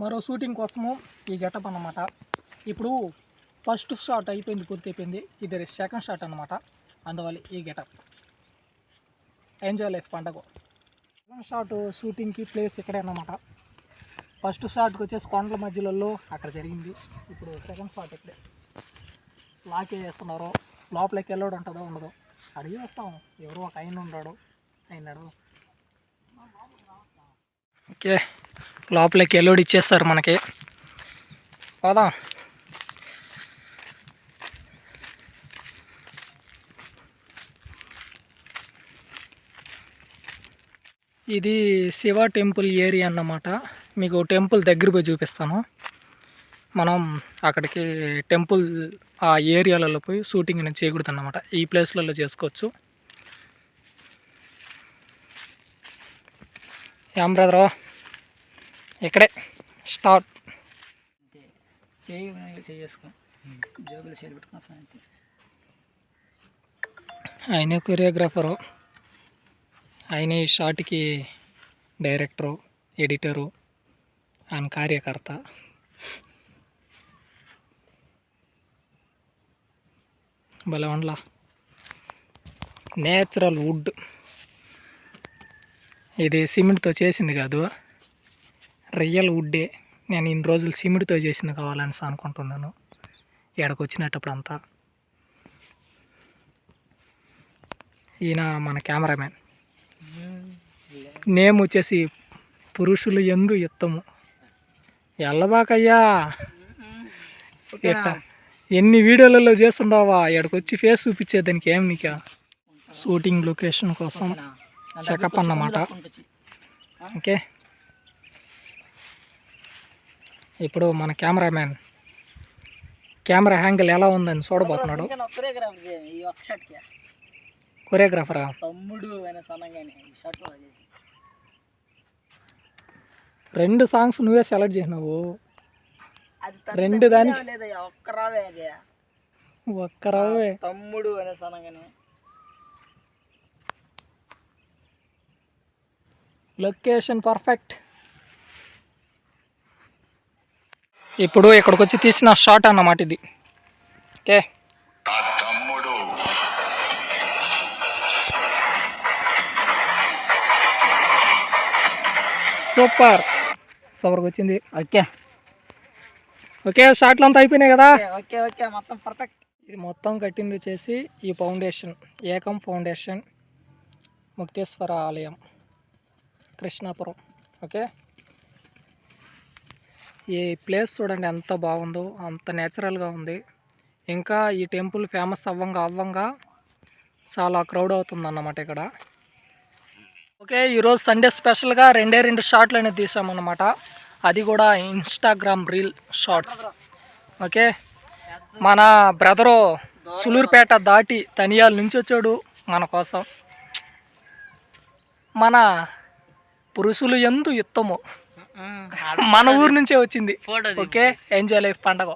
మరో షూటింగ్ కోసము ఈ గెటప్ అన్నమాట. ఇప్పుడు ఫస్ట్ షాట్ అయిపోయింది పూర్తయిపోయింది ఇది సెకండ్ షాట్ అనమాట అందువల్ల ఈ గెటప్ ఎంజాయ్ లైఫ్ పండగ. సెకండ్ షాట్ షూటింగ్కి ప్లేస్ ఇక్కడే అనమాట ఫస్ట్ షాట్కి వచ్చేసి కొండల మధ్యలో అక్కడ జరిగింది. ఇప్పుడు సెకండ్ షాట్ ఇక్కడే. లాక్ చేస్తున్నారు లోపలికి వెళ్ళాడు ఉంటుందో ఉండదో. అడిగి వస్తాం. ఎవరో ఒక ఆయన ఉన్నాడు. అయినాడు ఓకే. లోపలికి ఎల్లోడి ఇచ్చేస్తారు మనకి. పోదాం. ఇది శివ టెంపుల్ ఏరియా అన్నమాట. మీకు టెంపుల్ దగ్గర పోయి చూపిస్తాను. మనం అక్కడికి టెంపుల్ ఆ ఏరియాలలో పోయి షూటింగ్ అనేది చేయకూడదు అన్నమాట. ఈ ప్లేస్లలో చేసుకోవచ్చు. ఏం బ్రదరు? ఇక్కడే. స్టార్ట్. చేయి చేసుకో పెట్టుకున్నా ఆయనే కొరియోగ్రాఫరు. ఆయన ఈ షార్ట్కి డైరెక్టరు ఎడిటరు ఆయన కార్యకర్త. భలే ఉండలా. Natural wood. ఇది సిమెంట్తో చేసింది కాదు. రియల్ వుడ్డే. నేను ఇన్ని రోజులు సిమెంట్తో చేసింది కావాలని అనుకుంటున్నాను. ఇక్కడికి వచ్చినప్పుడు అంతా ఈయన మన కెమెరామ్యాన్. నేమ్ వచ్చేసి పురుషులు ఎందు యుత్తము ఎల్లబాకయ్యా. ఎట్ట ఎన్ని వీడియోలలో చేస్తుండవా? ఇక్కడికి వచ్చి ఫేస్ చూపించేదానికి ఏం నీక? షూటింగ్ లొకేషన్ కోసం చెకప్ అన్నమాట. ఓకే? ఇప్పుడు మన కెమెరామ్యాన్. కెమెరా హ్యాంగిల్ ఎలా ఉందని చూడబోతున్నాడు. కొరియోగ్రాఫర్? తమ్ముడు రెండు సాంగ్స్ నువ్వే సెలెక్ట్ చేసినావు రెండు దానికి లేదా ఒక్క రావే తమ్ముడు అనే లొకేషన్ పర్ఫెక్ట్. ఇప్పుడు ఇక్కడికి వచ్చి తీసిన షాట్ అన్నమాట ఇది. ఓకే. సూపర్. సూపర్కి వచ్చింది ఓకే. ఓకే షాట్లు అంతా అయిపోయినాయి కదా? ఓకే ఓకే మొత్తం పర్ఫెక్ట్ ఇది మొత్తం కట్టింది వచ్చేసి ఈ ఫౌండేషన్ ఏకం ఫౌండేషన్ ముక్తేశ్వర ఆలయం కృష్ణాపురం. ఓకే? ఈ ప్లేస్ చూడండి ఎంత బాగుందో అంత నేచురల్గా ఉంది. ఇంకా ఈ టెంపుల్ ఫేమస్ అవ్వంగా అవ్వంగా చాలా క్రౌడ్ అవుతుంది అన్నమాట ఇక్కడ. ఓకే ఈరోజు సండే స్పెషల్గా రెండే రెండు షార్ట్లు అనేది తీసామన్నమాట. అది కూడా ఇన్స్టాగ్రామ్ రీల్ షార్ట్స్ ఓకే మన బ్రదరు సులూరుపేట దాటి తనియాల నుంచి వచ్చాడు మన కోసం. మన పురుషులు ఎందు యుత్తము. మన ఊరు నుంచే వచ్చింది. Photo okay? ఎంజాయ్ లైఫ్ పండగ.